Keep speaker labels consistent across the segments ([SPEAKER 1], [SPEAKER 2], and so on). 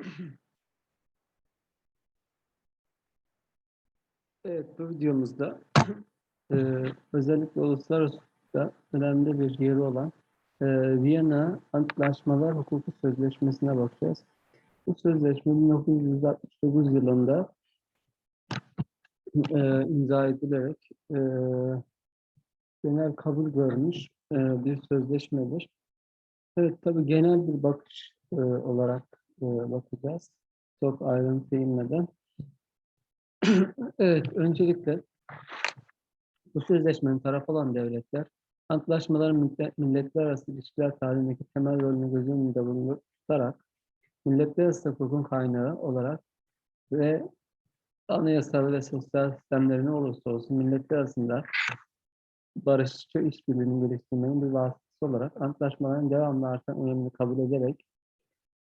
[SPEAKER 1] Evet, bu videomuzda eee, özellikle uluslararası hukukta önemli bir yeri olan eee, Viyana Antlaşmalar Hukuku Sözleşmesi'ne bakacağız. Bu sözleşme 1969 yılında eee, imza edilerek eee, genel kabul görmüş eee, bir sözleşmedir. Evet, tabii genel bir bakış eee, olarak bakacağız. Çok ayrıntıya inmeden. Evet, öncelikle bu sözleşmenin tarafı olan devletler, antlaşmaların millet- milletler arası ilişkiler tarihindeki temel rolünü göz önünde bulundurarak, milletler arası hukukun kaynağı olarak ve anayasal ve sosyal sistemleri ne olursa olsun milletler arasında barışçı işbirliğini geliştirmenin bir vasıtası olarak antlaşmaların devamlı artan önemini kabul ederek,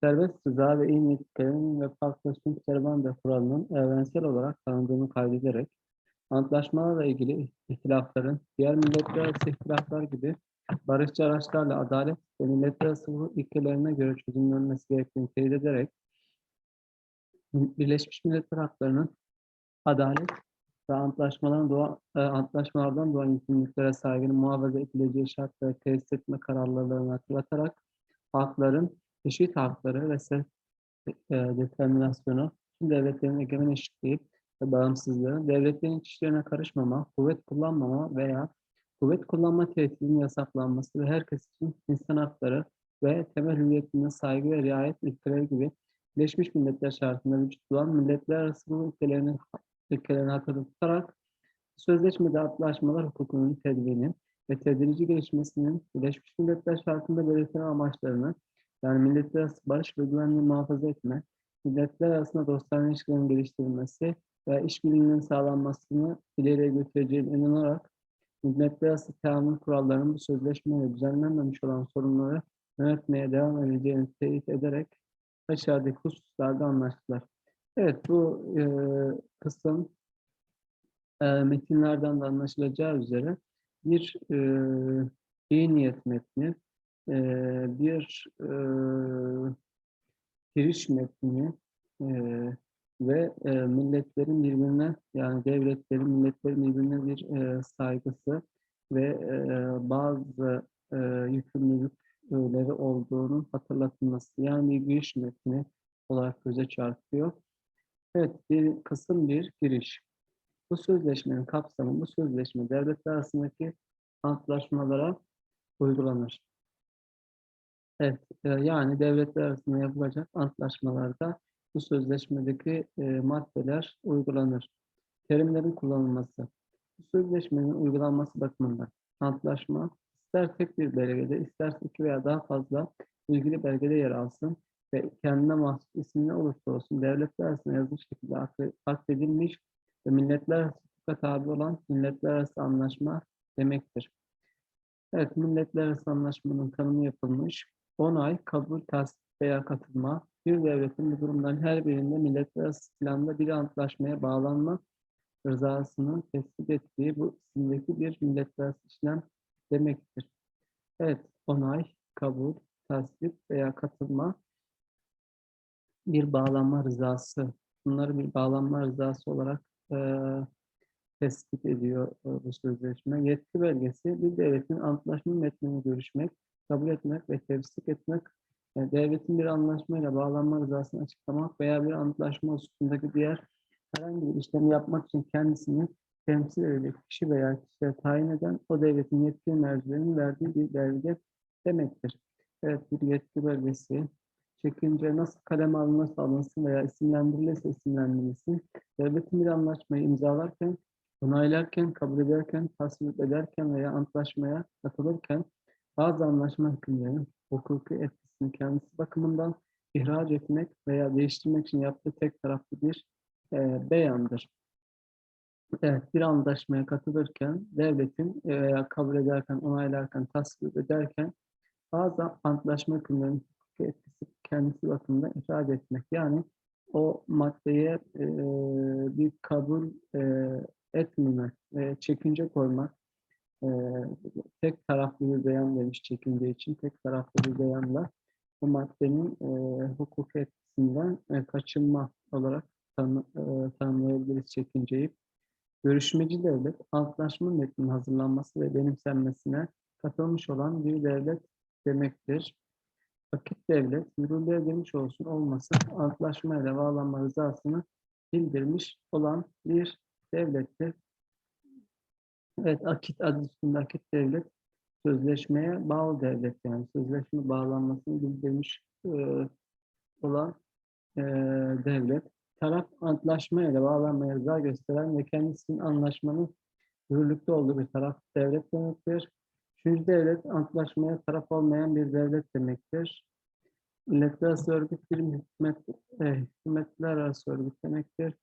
[SPEAKER 1] serbest rıza ve iyi niyetlerin ve farklılaşım serban ve kuralının evrensel olarak tanındığını kaydederek, antlaşmalarla ilgili ihtilafların diğer milletler ihtilaflar gibi barışçı araçlarla adalet ve milletler arası hukuk ilkelerine göre çözümlenmesi gerektiğini teyit ederek, Birleşmiş Milletler Hakları'nın adalet ve antlaşmalardan doğan, e, antlaşmalardan doğan yükümlülüklere saygının muhafaza edileceği şartları tesis etme kararlılığını hatırlatarak hakların eşit hakları ve self e, determinasyonu, tüm devletlerin egemen eşitliği ve bağımsızlığı, devletlerin iç işlerine karışmama, kuvvet kullanmama veya kuvvet kullanma tehdidinin yasaklanması ve herkes için insan hakları ve temel hürriyetine saygı ve riayet ilkeleri gibi Birleşmiş Milletler şartında vücut bulan milletler arası bu ilkelerini, ilkelerini hatırlatarak sözleşmede antlaşmalar hukukunun tedbirinin ve tedirici gelişmesinin Birleşmiş Milletler şartında belirtilen amaçlarını yani milletler arası barış ve güvenliği muhafaza etme, milletler arasında dostane ilişkilerin geliştirilmesi ve işbirliğinin sağlanmasını ileriye götüreceğine inanarak milletler arası teamül kurallarının bu sözleşmeyle düzenlenmemiş olan sorunları yönetmeye devam edeceğini teyit ederek aşağıdaki hususlarda anlaştılar. Evet bu e, kısım e, metinlerden de anlaşılacağı üzere bir e, iyi niyet metni, e, bir e, giriş metni e, ve e, milletlerin birbirine yani devletlerin milletlerin birbirine bir e, saygısı ve e, bazı e, yükümlülükleri olduğunu hatırlatılması yani bir giriş metni olarak göze çarpıyor. Evet bir kısım bir giriş. Bu sözleşmenin kapsamı bu sözleşme devletler arasındaki antlaşmalara uygulanır. Evet, e, yani devletler arasında yapılacak antlaşmalarda bu sözleşmedeki e, maddeler uygulanır. Terimlerin kullanılması. Bu sözleşmenin uygulanması bakımından antlaşma ister tek bir belgede, isterse iki veya daha fazla ilgili belgede yer alsın ve kendine mahsus ismi ne olursa olsun devletler arasında yazılı şekilde akre- akredilmiş ve milletler arası tabi olan milletler arası anlaşma demektir. Evet, milletler arası anlaşmanın tanımı yapılmış. Onay, kabul, tasdik veya katılma, bir devletin bu durumdan her birinde milletler planda bir antlaşmaya bağlanma rızasını tespit ettiği bu isimdeki bir milletler işlem demektir. Evet, onay, kabul, tasdik veya katılma bir bağlanma rızası. Bunları bir bağlanma rızası olarak eee tespit ediyor e, bu sözleşme. Yetki belgesi bir devletin antlaşma metnini görüşmek, kabul etmek ve tefsik etmek, e, devletin bir anlaşmayla bağlanma rızasını açıklamak veya bir antlaşma hususundaki diğer herhangi bir işlemi yapmak için kendisini temsil edecek kişi veya kişiye tayin eden o devletin yetki mercilerinin verdiği bir belge demektir. Evet bir yetki belgesi çekince nasıl kaleme alınırsa alınsın veya isimlendirilirse isimlendirilsin. Devletin bir anlaşmayı imzalarken onaylarken, kabul ederken, tasvip ederken veya antlaşmaya katılırken bazı anlaşma hükümlerinin hukuki etkisini kendisi bakımından ihraç etmek veya değiştirmek için yaptığı tek taraflı bir e, beyandır. Evet, bir anlaşmaya katılırken devletin e, veya kabul ederken, onaylarken, tasvip ederken bazı antlaşma hükümlerinin hukuki etkisi kendisi bakımından ihraç etmek. Yani o maddeye e, bir kabul e, etmemek, e, çekince koymak, e, tek taraflı bir beyan demiş çekince için, tek taraflı bir beyanla bu maddenin e, hukuk etkisinden e, kaçınma olarak tanı, e, tanımlayabiliriz çekinceyi. Görüşmeci devlet, antlaşma metninin hazırlanması ve benimsenmesine katılmış olan bir devlet demektir. Vakit devlet, yürürlüğe girmiş olsun olmasın antlaşmayla bağlanma rızasını bildirmiş olan bir devlettir. Evet, akit adı üstünde akit devlet, sözleşmeye bağlı devlet yani sözleşme bağlanmasını bildirmiş e, olan e, devlet. Taraf antlaşmayla bağlanmaya rıza gösteren ve kendisinin anlaşmanın yürürlükte olduğu bir taraf devlet demektir. Üçüncü devlet antlaşmaya taraf olmayan bir devlet demektir. Milletler arası örgüt bir hükümet, e, hükümetler arası örgüt demektir.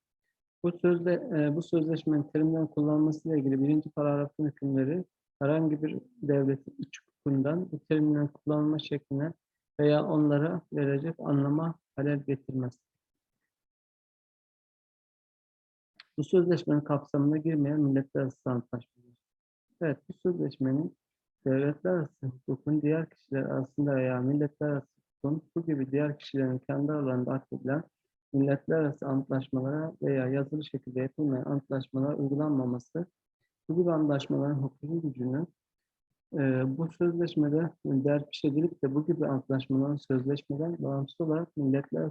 [SPEAKER 1] Bu sözde e, bu sözleşmenin terimden kullanılmasıyla ilgili birinci paragrafın hükümleri herhangi bir devletin iç hukukundan bu terimlerin kullanılma şekline veya onlara verecek anlama halel getirmez. Bu sözleşmenin kapsamına girmeyen milletler arası antlaşmalar. Evet, bu sözleşmenin devletler arası hukukun diğer kişiler arasında veya milletler arası hukukun bu gibi diğer kişilerin kendi aralarında akdedilen milletler arası antlaşmalara veya yazılı şekilde yapılmayan antlaşmalara uygulanmaması, bu gibi antlaşmaların hukuki gücünü e, bu sözleşmede derpiş edilip de bu gibi antlaşmaların sözleşmeden bağımsız olarak milletler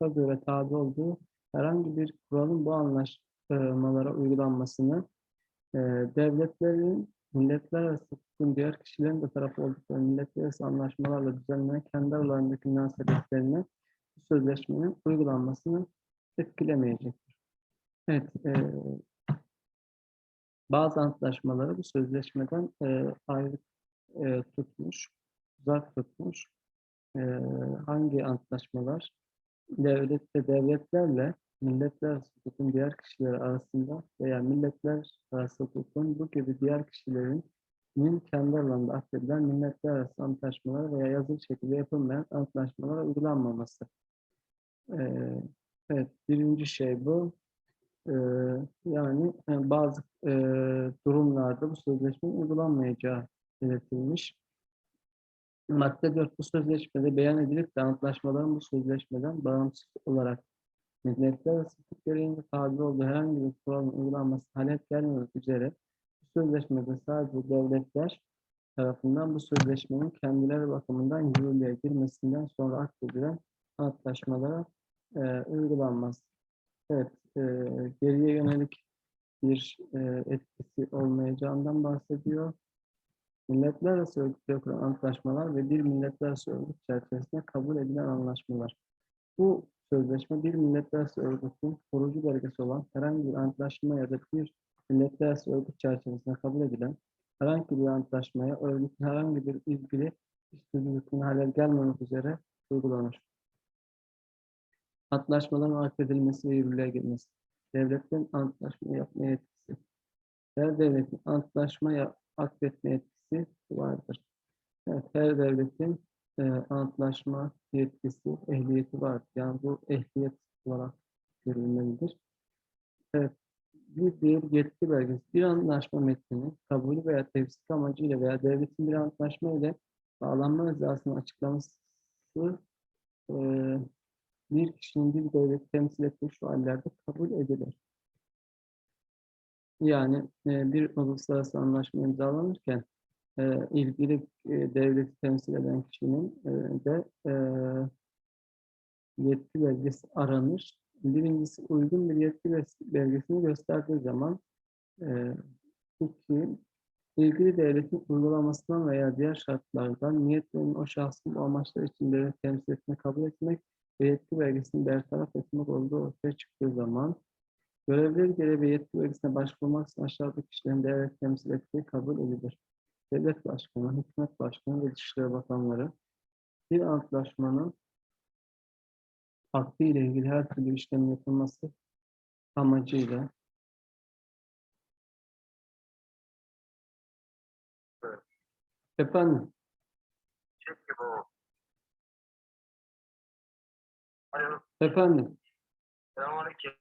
[SPEAKER 1] göre tabi olduğu herhangi bir kuralın bu anlaşmalara uygulanmasını e, devletlerin milletler arası hukukun diğer kişilerin de tarafı oldukları milletler arası anlaşmalarla düzenlenen kendi aralarındaki münasebetlerine bu sözleşmenin uygulanmasını etkilemeyecektir. Evet, e, bazı antlaşmaları bu sözleşmeden e, ayrı e, tutmuş, uzak tutmuş. E, hangi antlaşmalar? Devlette devletlerle milletler arası hukukun diğer kişileri arasında veya milletler arası hukukun bu gibi diğer kişilerin kendi aralarında affedilen milletler arası antlaşmalar veya yazılı şekilde yapılmayan antlaşmalara uygulanmaması. Evet, birinci şey bu. Yani bazı e, durumlarda bu sözleşmenin uygulanmayacağı belirtilmiş. Madde 4 bu sözleşmede beyan edilip de antlaşmaların bu sözleşmeden bağımsız olarak milletler arası hukuk gereğince tabi olduğu herhangi bir kuralın uygulanması talep gelmemek üzere bu sözleşmede sadece devletler tarafından bu sözleşmenin kendileri bakımından yürürlüğe girmesinden sonra akdedilen antlaşmalara e, uygulanmaz. Evet, e, geriye yönelik bir e, etkisi olmayacağından bahsediyor. Milletler arası örgütle yapılan antlaşmalar ve bir milletler arası örgüt çerçevesinde kabul edilen anlaşmalar. Bu sözleşme bir milletler arası örgütün kurucu belgesi olan herhangi bir antlaşma ya da bir milletler arası örgüt çerçevesinde kabul edilen herhangi bir antlaşmaya örgütün herhangi bir ilgili üstünlüğü hükmüne halel gelmemek üzere uygulanır. Antlaşmaların akdedilmesi ve yürürlüğe girmesi. Devletin antlaşma yapma yetkisi. Her devletin antlaşma akdetme yetkisi vardır. Evet, her devletin e, antlaşma yetkisi, ehliyeti var. Yani bu ehliyet olarak görülmelidir. Evet, bir diğer yetki belgesi. Bir anlaşma metnini kabulü veya tefsik amacıyla veya devletin bir anlaşma ile bağlanma rızasını açıklaması e, bir kişinin bir devleti temsil ettiği şu hallerde kabul edilir. Yani e, bir uluslararası anlaşma imzalanırken e, ilgili e, devleti temsil eden kişinin e, de e, yetki belgesi aranır. Birincisi uygun bir yetki belgesini gösterdiği zaman e, iki, ilgili devletin uygulamasından veya diğer şartlardan niyetlerin o şahsın o amaçlar için devlet temsil etme kabul etmek ve yetki belgesini bertaraf etmek olduğu ortaya çıktığı zaman görevleri gereği ve yetki belgesine başvurmak için aşağıdaki kişilerin devlet temsil ettiği kabul edilir devlet başkanı, hükümet başkanı ve dışişleri bakanları bir antlaşmanın hakkı ile ilgili her türlü işlem yapılması amacıyla. Efendim?
[SPEAKER 2] Çünkü bu Alo,
[SPEAKER 1] Efendim?
[SPEAKER 2] selamünaleyküm.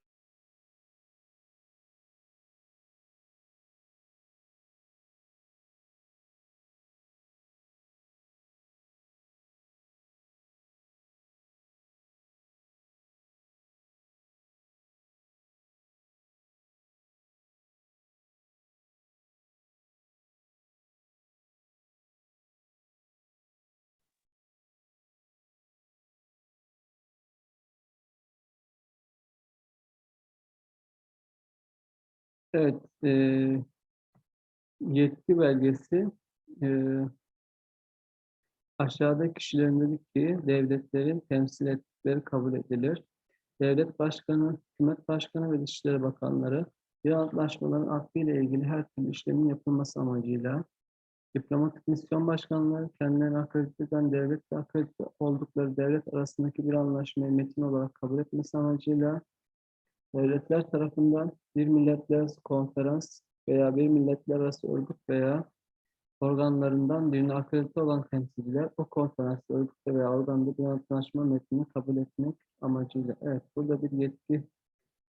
[SPEAKER 1] Evet, eee, yetki belgesi eee aşağıdaki kişilerin dedik ki devletlerin temsil ettikleri kabul edilir. Devlet başkanı, hükümet başkanı ve dışişleri bakanları bir antlaşmaların akdıyla ilgili her türlü işlemin yapılması amacıyla diplomatik misyon başkanları kendilerini akredite eden devlet ve akredite oldukları devlet arasındaki bir anlaşmayı metin olarak kabul etmesi amacıyla devletler tarafından bir milletler konferans veya bir milletler arası örgüt veya organlarından birine akredite olan temsilciler o konferans, örgütte veya organda bir antlaşma metnini kabul etmek amacıyla. Evet, burada bir yetki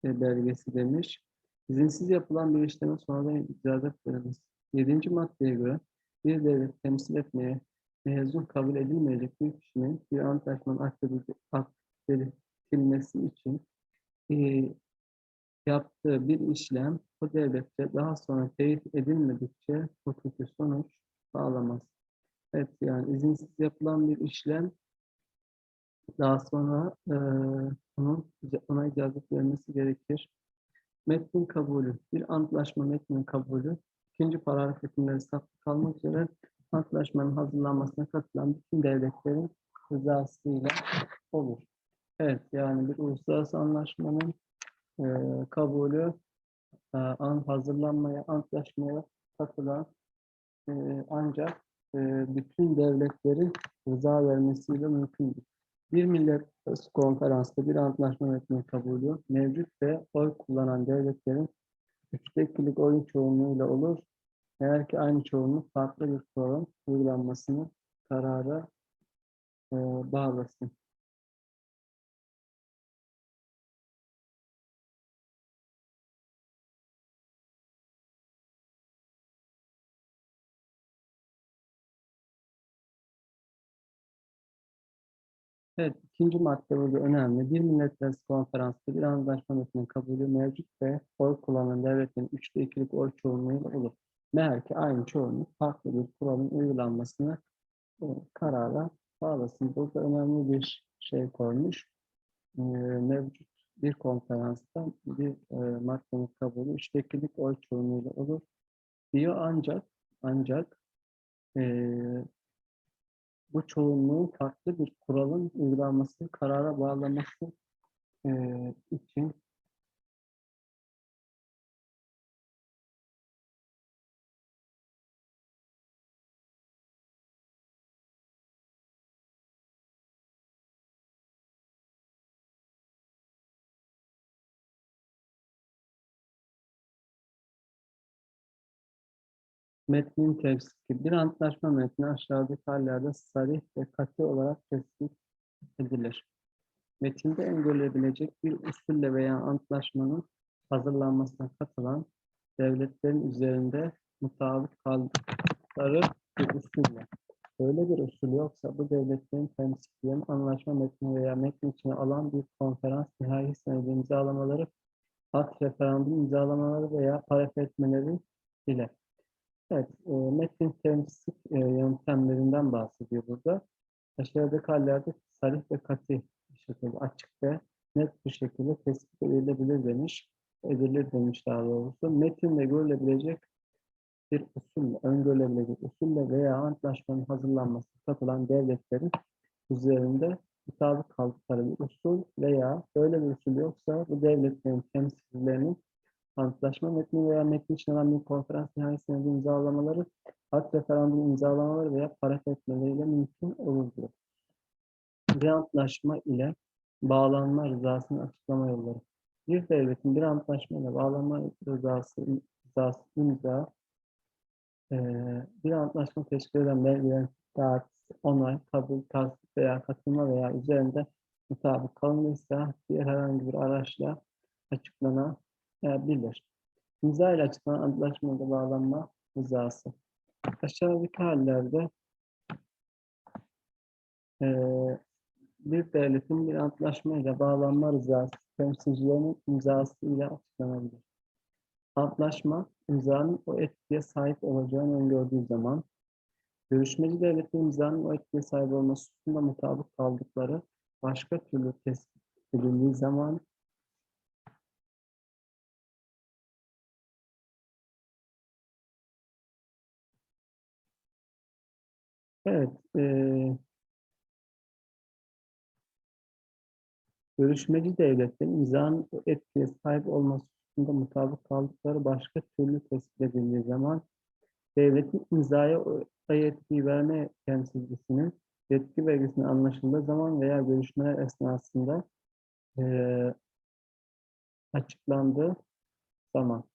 [SPEAKER 1] e, belgesi demiş. İzinsiz yapılan bir işleme sonradan icazet verilmesi. Yedinci maddeye göre bir devlet temsil etmeye mezun kabul edilmeyecek bir kişinin bir antlaşmanın akredilmesi için e, yaptığı bir işlem o devlette daha sonra teyit edilmedikçe hukuki sonuç sağlamaz. Evet yani izinsiz yapılan bir işlem daha sonra e, onun ona icazet verilmesi gerekir. Metnin kabulü. Bir antlaşma metnin kabulü ikinci paragraf hükümleri saklı kalmak üzere antlaşmanın hazırlanmasına katılan bütün devletlerin rızasıyla olur. Evet yani bir uluslararası anlaşmanın e, kabulü e, an hazırlanmaya, antlaşmaya katılan e, ancak e, bütün devletlerin rıza vermesiyle mümkündür. Bir millet konferansta bir antlaşma metni kabulü mevcut ve oy kullanan devletlerin üçte ikilik oyun çoğunluğuyla olur. Eğer ki aynı çoğunluk farklı bir kuralın uygulanmasını karara e, bağlasın. Evet, ikinci madde burada önemli. Bir milletler konferansta bir anlaşma metninin kabulü mevcut ve oy kullanan devletin üçte ikilik oy çoğunluğuyla olur. Meğer ki aynı çoğunluk farklı bir kuralın uygulanmasını e, karara bağlasın. Burada önemli bir şey koymuş. E, mevcut bir konferansta bir e, maddenin kabulü üçte ikilik oy çoğunluğuyla olur. Diyor ancak ancak e, bu çoğunluğun farklı bir kuralın uygulanması, karara bağlaması e, için Metnin tefsiri. Bir antlaşma metni aşağıdaki hallerde sarih ve katı olarak tespit edilir. Metinde öngörülebilecek bir usulle veya antlaşmanın hazırlanmasına katılan devletlerin üzerinde mutabık kaldıkları bir usulle. Böyle bir usul yoksa bu devletlerin temsilcilerin anlaşma metni veya metni içine alan bir konferans nihai senedi imzalamaları, hat referandum imzalamaları veya paraf etmeleri ile Evet, e, metin temsil e, yöntemlerinden bahsediyor burada. Aşağıdaki hallerde sarih ve katı bir şekilde açık ve net bir şekilde tespit edilebilir demiş. Edilir demiş daha doğrusu. Metinde görülebilecek bir usulle, öngörülebilecek usulle veya antlaşmanın hazırlanması katılan devletlerin üzerinde mutabık kaldıkları bir usul veya böyle bir usul yoksa bu devletlerin temsilcilerinin antlaşma metni veya metni için alan bir konferans nihai senedi imzalamaları, hat referandum imzalamaları veya paraf etmeleriyle mümkün olur diyor. Bir antlaşma ile bağlanma rızasını açıklama yolları. Bir devletin bir antlaşma ile bağlanma rızası, rızası imza, e, bir antlaşma teşkil eden belgelerin taahhüt, onay, kabul, tasdik veya katılma veya üzerinde mutabık kalınırsa diğer herhangi bir araçla açıklanabilir. İmza ile açıklanan antlaşmada bağlanma rızası. Aşağıdaki hallerde e, bir devletin bir antlaşmayla bağlanma rızası temsilcilerinin imzası açıklanabilir. Antlaşma, imzanın o etkiye sahip olacağını öngördüğü zaman, görüşmeci devletin imzanın o etkiye sahip olması hususunda mutabık kaldıkları başka türlü tespit edildiği zaman Evet. eee görüşmeci devletlerin imzanın etkiye sahip olması hususunda mutabık kaldıkları başka türlü tespit edildiği zaman devletin imzaya yetkiyi verme temsilcisinin yetki belgesinin anlaşıldığı zaman veya görüşmeler esnasında eee açıklandığı zaman.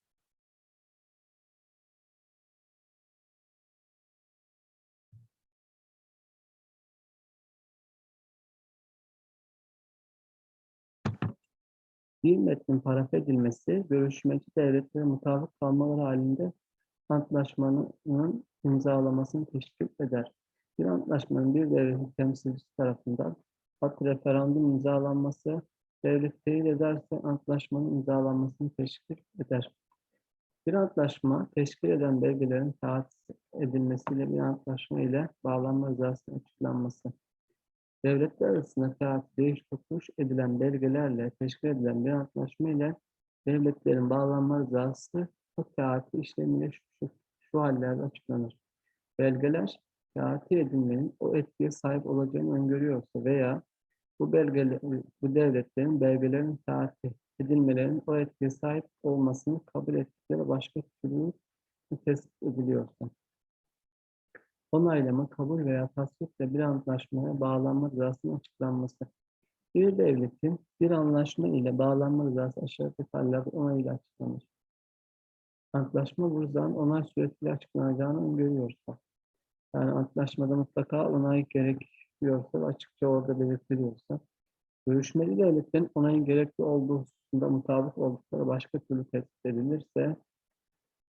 [SPEAKER 1] Bir metnin paraf edilmesi, görüşmeci devletlere mutabık kalmaları halinde antlaşmanın imzalamasını teşvik eder. Bir antlaşmanın bir devletin temsilcisi tarafından hat referandum imzalanması, devlet teyit ederse antlaşmanın imzalanmasını teşvik eder. Bir antlaşma, teşkil eden belgelerin taahhüt edilmesiyle bir antlaşma ile bağlanma rızasının açıklanması. Devletler arasında taahhüt değiş tokuş edilen belgelerle teşkil edilen bir antlaşma ile devletlerin bağlanma rızası o taahhüt işlemiyle şu, şu hallerde açıklanır. Belgeler taahhüt edilmenin o etkiye sahip olacağını öngörüyorsa veya bu belgeler, bu devletlerin belgelerin taahhüt edilmelerinin o etkiye sahip olmasını kabul ettikleri başka türlü tespit ediliyorsa. Onaylama, kabul veya tasviple bir antlaşmaya bağlanma rızasının açıklanması. Bir devletin bir anlaşma ile bağlanma rızası aşağıdaki hallerde onayıyla açıklanır. Antlaşma bu rızanın onay süresiyle açıklanacağını öngörüyorsa. Yani antlaşmada mutlaka onay gerekiyorsa açıkça orada belirtiliyorsa. Görüşmeli devletlerin onayın gerekli olduğu hususunda mutabık oldukları başka türlü tespit edilirse,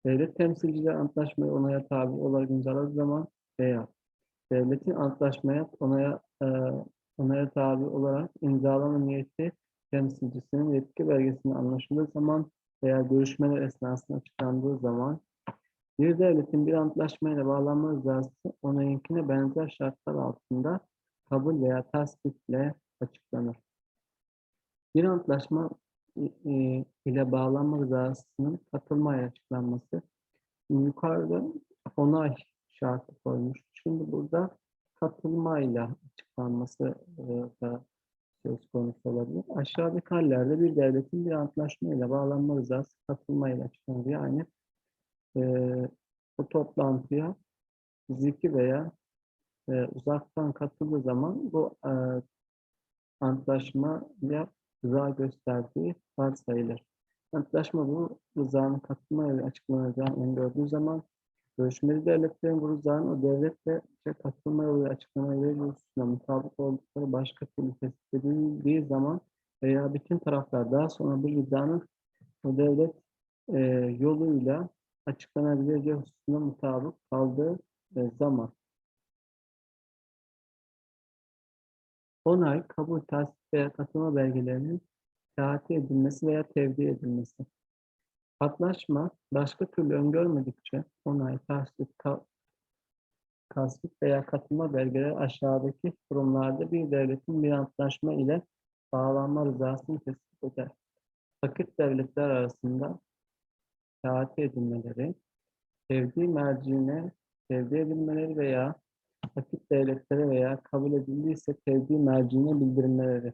[SPEAKER 1] devlet temsilcileri antlaşmayı onaya tabi olarak imzaladığı zaman veya devletin antlaşmaya onaya e, onaya tabi olarak imzalama niyeti temsilcisinin yetki belgesinde anlaşıldığı zaman veya görüşmeler esnasında açıklandığı zaman bir devletin bir antlaşmayla bağlanma rızası onayınkine benzer şartlar altında kabul veya tasdiple açıklanır. Bir antlaşma ile bağlanma rızasının katılmaya açıklanması yukarıda onay şartı koymuş. Şimdi burada katılmayla açıklanması e, da söz konusu olabilir. Aşağıdaki hallerde bir devletin bir antlaşmayla bağlanma rızası katılmayla açıklanır. Yani e, bu toplantıya fiziki veya e, uzaktan katıldığı zaman bu e, antlaşmaya rıza gösterdiği varsayılır. Antlaşma bu rızanın katılmayla açıklanacağını öngördüğü zaman görüşmeli devletlerin bu rızanın o devletle işte katılmaya ve açıklamaya hususuna mutabık oldukları başka türlü tespit edildiği zaman veya bütün taraflar daha sonra bu rızanın o devlet e, yoluyla açıklanabileceği hususuna mutabık kaldığı e, zaman. Onay, kabul, tasdik veya katılma belgelerinin taahhüt edilmesi veya tevdi edilmesi. Antlaşma başka türlü öngörmedikçe onay, tasdik, ta- tasdik veya katılma belgeleri aşağıdaki durumlarda bir devletin bir antlaşma ile bağlanma rızasını tespit eder. Vakit devletler arasında taahhüt edilmeleri, tevdi merciine tevdi edilmeleri veya vakit devletlere veya kabul edildiyse tevdi merciine bildirilmeleri.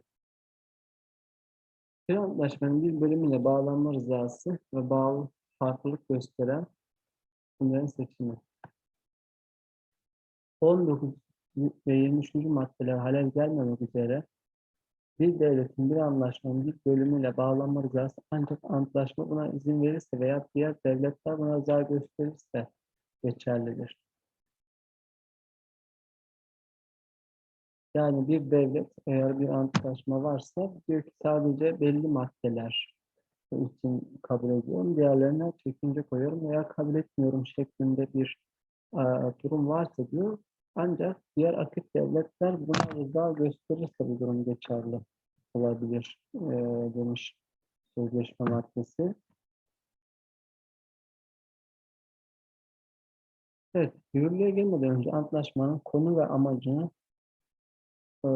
[SPEAKER 1] Antlaşmanın bir bölümüyle bağlanma rızası ve bağlı farklılık gösteren bunların seçimi. 19 ve 23. maddeler halel gelmemek üzere bir devletin bir anlaşmanın bir bölümüyle bağlanma rızası ancak antlaşma buna izin verirse veya diğer devletler buna rıza gösterirse geçerlidir. Yani bir devlet eğer bir antlaşma varsa diyor ki sadece belli maddeler için kabul ediyorum. Diğerlerine çekince koyuyorum veya kabul etmiyorum şeklinde bir e, durum varsa diyor. Ancak diğer aktif devletler buna rıza gösterirse bu durum geçerli olabilir e, demiş sözleşme maddesi. Evet, yürürlüğe gelmeden önce antlaşmanın konu ve amacını e,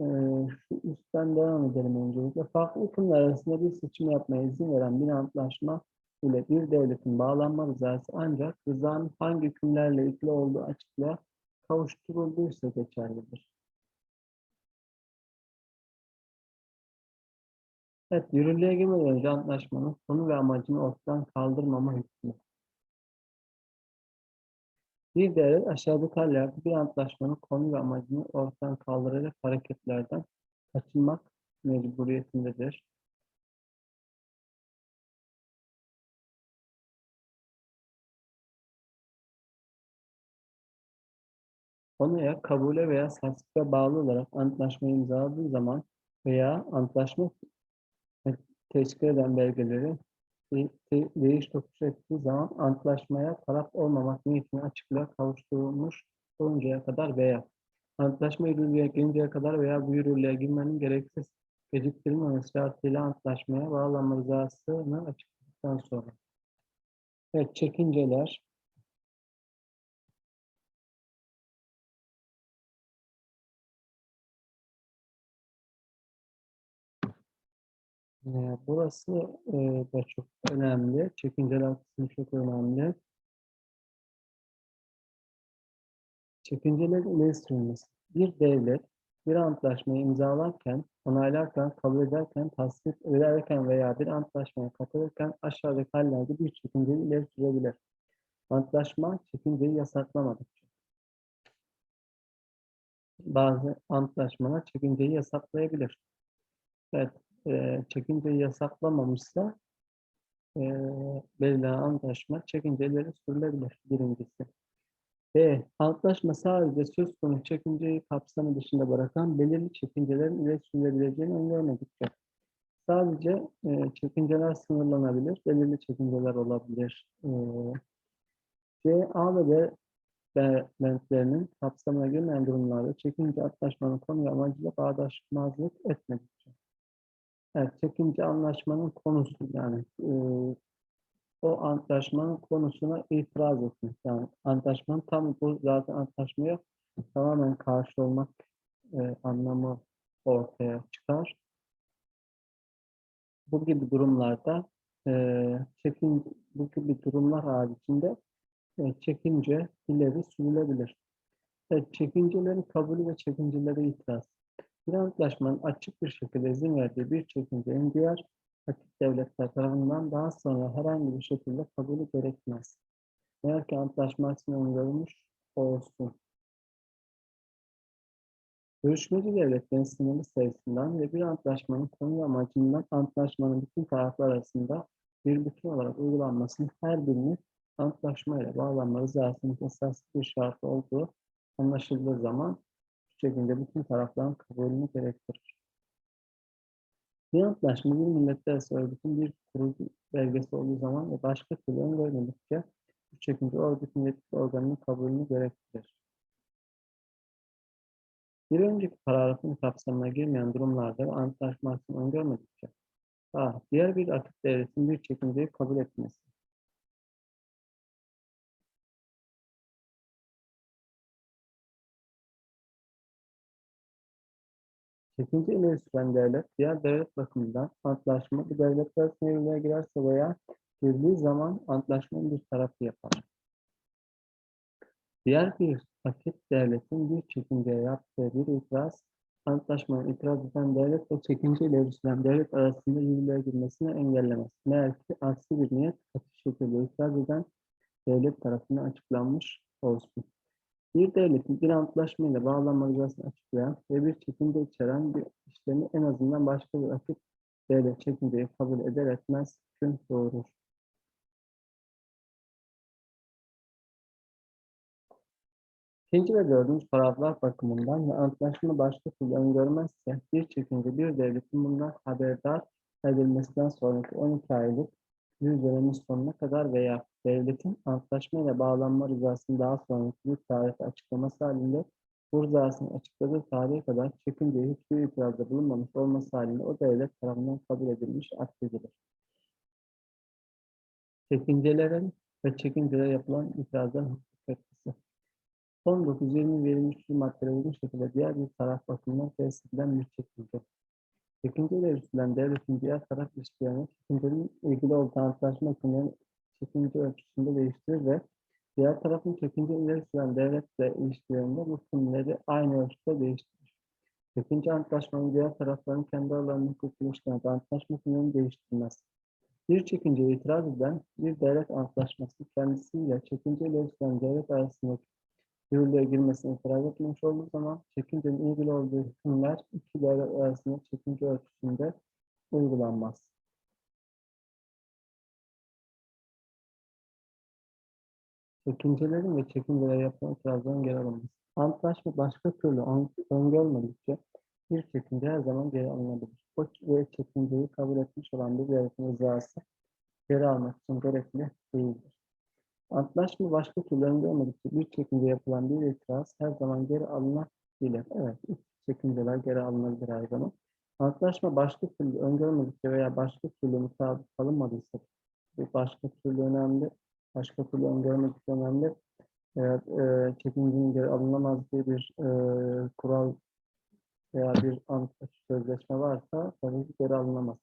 [SPEAKER 1] e, şu üstten devam edelim öncelikle. Farklı hükümler arasında bir seçim yapmaya izin veren bir antlaşma ile bir devletin bağlanma rızası ancak rızanın hangi hükümlerle ilgili olduğu açıklığa kavuşturulduysa geçerlidir. Evet, yürürlüğe girmeden önce antlaşmanın konu ve amacını ortadan kaldırmama hükmü. Bir devlet aşağıdaki hallerde bir antlaşmanın konu ve amacını ortadan kaldırarak hareketlerden kaçınmak mecburiyetindedir. Konuya kabule veya tasdife bağlı olarak antlaşmayı imzaladığı zaman veya antlaşma teşkil eden belgeleri değiş tokuş ettiği zaman antlaşmaya taraf olmamak niyetine açıklığa kavuşturulmuş oluncaya kadar veya antlaşma yürürlüğe girinceye kadar veya bu yürürlüğe girmenin gereksiz geciktirilmemesi şartıyla antlaşmaya bağlanma rızasını açıkladıktan sonra. Evet, çekinceler. Burası e, da çok önemli. Çekinceler kısmı çok önemli. Çekincelerin ileri sürülmesi. Bir devlet bir antlaşmayı imzalarken, onaylarken, kabul ederken, tasdik ederken veya bir antlaşmaya katılırken aşağıdaki hallerde bir çekinceyi ileri sürebilir. Antlaşma çekinceyi yasaklamadıkça. Bazı antlaşmalar çekinceyi yasaklayabilir. Evet, e, çekinceyi yasaklamamışsa e, belirlenen antlaşma çekinceleri sürülebilir birincisi. B. Antlaşma sadece söz konusu çekinceyi kapsamı dışında bırakan belirli çekincelerin ileri sürülebileceğini öngörmedikçe. Sadece e, çekinceler sınırlanabilir, belirli çekinceler olabilir. E, C, A ve B beklentilerinin kapsamına girmeyen durumlarda çekince antlaşmanın konu ve amacıyla bağdaşmazlık etmedikçe. Evet, çekince anlaşmanın konusu yani e, o antlaşmanın konusuna itiraz etmek. Yani antlaşmanın tam bu zaten antlaşmaya tamamen karşı olmak e, anlamı ortaya çıkar. Bu gibi durumlarda e, çekin bu gibi durumlar haricinde e, çekince ileri sürülebilir. Evet, çekincelerin kabulü ve çekincelere itiraz. Bir antlaşmanın açık bir şekilde izin verdiği bir çekincenin diğer rakip devletler tarafından daha sonra herhangi bir şekilde kabulü gerekmez. Eğer ki antlaşma öngörülmüş olsun. Görüşmeci devletlerin sınırlı sayısından ve bir antlaşmanın konu ve amacından antlaşmanın bütün taraflar arasında bir bütün olarak uygulanmasının her birinin antlaşmayla bağlanma rızasının esas bir şartı olduğu anlaşıldığı zaman bu şekilde bütün tarafların kabulünü gerektirir. Bir antlaşma bir milletler örgütün bir kurulu belgesi olduğu zaman ve başka türlü öngörmedikçe bu şekilde örgütün yetkili organının kabulünü gerektirir. Bir önceki paragrafın kapsamına girmeyen durumlarda ve antlaşma aksını öngörmedikçe A. Diğer bir aktif devletin bir çekinceyi kabul etmesi. Çekince süren devlet, diğer devlet bakımından antlaşma bir devletler yürürlüğe girerse veya girdiği zaman antlaşmanın bir tarafı yapar. Diğer bir rakip devletin bir çekinceye yaptığı bir itiraz, antlaşmaya itiraz eden devlet ve çekince ileri süren devlet arasında yürürlüğe girmesini engellemez. Meğer ki aksi bir niyet açık şekilde itiraz eden devlet tarafından açıklanmış olsun. Bir devletin bir antlaşmayla bağlanma açıklayan ve bir çekince içeren bir işlemi en azından başka bir rakip devlet çekinceyi kabul eder etmez hüküm doğurur. İkinci ve dördüncü paragraflar bakımından ve antlaşma başka türlü öngörmezse bir çekince bir devletin bundan haberdar edilmesinden sonraki 12 aylık bir dönemin sonuna kadar veya devletin antlaşmayla bağlanma rızasını daha sonraki bir tarihte açıklaması halinde bu rızasını açıkladığı tarihe kadar çekinceye hiçbir itirazda bulunmamış olması halinde o devlet tarafından kabul edilmiş akdedilir. Çekincelerin ve çekincelere yapılan itirazların hukuk etkisi. 19-20 verilmiş bir maddede uygun şekilde diğer bir taraf bakımından tesis edilen bir çekince. Çekince ile yürütülen devletin diğer taraf ilişkilerini çekincenin ilgili olduğu antlaşma hükümlerinin çekince ölçüsünde değiştirir ve diğer tarafın çekince ileri süren devletle ilişkilerinde bu hükümleri aynı ölçüde değiştirir. Çekince antlaşmanın diğer tarafların kendi aralarında hukuk ilişkilerinde antlaşma hükümlerini değiştirmez. Bir çekinceye itiraz eden bir devlet antlaşması kendisiyle çekince ileri süren devlet arasındaki yürürlüğe girmesine itiraz etmiş olduğu zaman çekincenin ilgili olduğu hükümler iki devlet arasında çekince ölçüsünde uygulanmaz. Çekincelerin ve çekincelere yapılan itirazların geri alınması. Antlaşma başka türlü öngörmedikçe bir çekince her zaman geri alınabilir. O ve çekinceyi kabul etmiş olan bir devletin rızası geri almak için gerekli değildir. Antlaşma başka türlü öngörmedikçe bir çekince yapılan bir itiraz her zaman geri alınabilir. Evet, ilk çekinceler geri alınabilir her zaman. Antlaşma başka türlü öngörmedikçe veya başka türlü mutabık kalınmadıysa, başka türlü önemli, başka türlü öngörmedikçe önemli. Eğer e, çekincenin geri alınamaz diye bir e, kural veya bir antlaşma sözleşme varsa tabii geri alınamaz.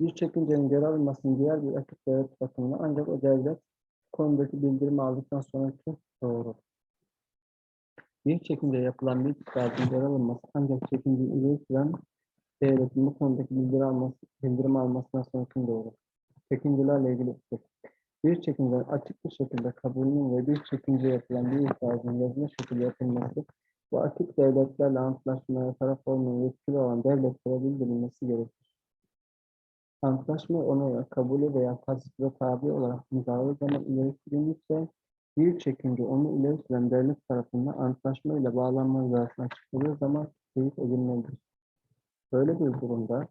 [SPEAKER 1] Bir çekincenin geri alınmasının diğer bir akıt devlet bakımından ancak o devlet konudaki bildirimi aldıktan sonraki doğru. Bir çekince yapılan bir itirazın geri alınması ancak çekinceyi ileri süren devletin bu konudaki bildirim alması, bildirim almasından sonraki doğru. Çekincelerle ilgili fikir. Bir çekincenin açık bir şekilde kabulünün ve bir çekince yapılan bir itirazın yazılı şekilde yapılması bu açık devletlerle antlaşmaya taraf olmayan yetkili olan devletlere bildirilmesi gerekir. Antlaşma onaya, kabulü veya tasdiğe tabi olarak imzaladığı zaman ileri sürülmüşse bir çekince onu ileri süren devlet tarafından antlaşma ile bağlanma rızasına açıkladığı zaman teyit edilmelidir. Böyle bir durumda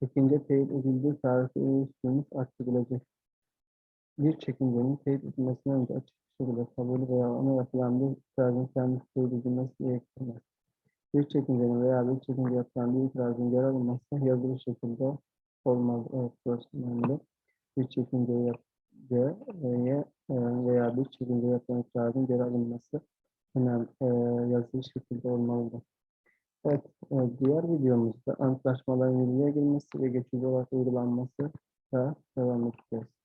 [SPEAKER 1] çekince teyit edildiği tarihte ileri sürülmüş açıklayacaktır. Bir çekincenin teyit edilmesinden önce açık bir şekilde kabulü veya ona yapılan bir itirazın kendisi teyit edilmesi gerektirmez. Bir çekincenin veya bir çekince yapılan bir itirazın geri alınması yazılı şekilde olmaz. Evet. Bir çekinceye yap- ve- veya, veya bir çekince yapılan itirazın geri alınması önemli, e, yazılı şekilde olmalıdır. Evet, e, diğer videomuzda antlaşmaların yürürlüğe girmesi ve geçici olarak uygulanması da devam edeceğiz.